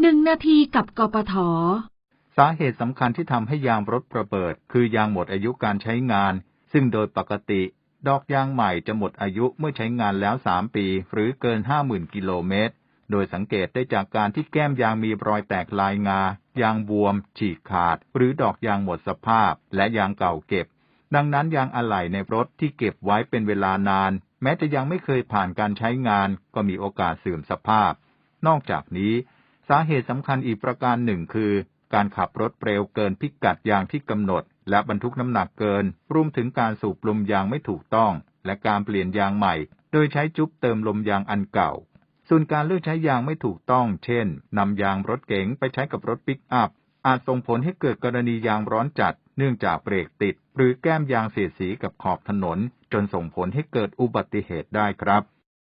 หนึ่งนาทีกับกปทสาเหตุสำคัญที่ทำให้ยางรถระเบิด คือยางหมดอายุการใช้งาน ซึ่งโดยปกติ ดอกยางใหม่จะหมดอายุเมื่อใช้งานแล้ว 3 ปี หรือเกิน 50,000 กิโลเมตร โดยสังเกตได้จากการที่แก้มยางมีรอยแตกลายงา ยางบวม ฉีกขาด หรือดอกยางหมดสภาพ และยางเก่าเก็บ ดังนั้นยางอะไหล่ในรถที่เก็บไว้เป็นเวลานาน แม้จะยังไม่เคยผ่านการใช้งาน ก็มีโอกาสเสื่อมสภาพ นอกจากนี้ สาเหตุสำคัญอีกประการหนึ่งคือ การขับรถเร็วเกินพิกัดยางที่กำหนด และบรรทุกน้ำหนักเกิน รวมถึงการสูบลมยางไม่ถูกต้อง และการเปลี่ยนยางใหม่ โดยใช้จุ๊บเติมลมยางอันเก่า ส่วนการเลือกใช้ยางไม่ถูกต้อง เช่นนำยางรถเก๋งไปใช้กับรถปิกอัพ อาจส่งผลให้เกิดกรณียางร้อนจัด เนื่องจากเบรกติด หรือแก้มยางเสียดสีกับขอบถนน จนส่งผลให้เกิดอุบัติเหตุได้ครับ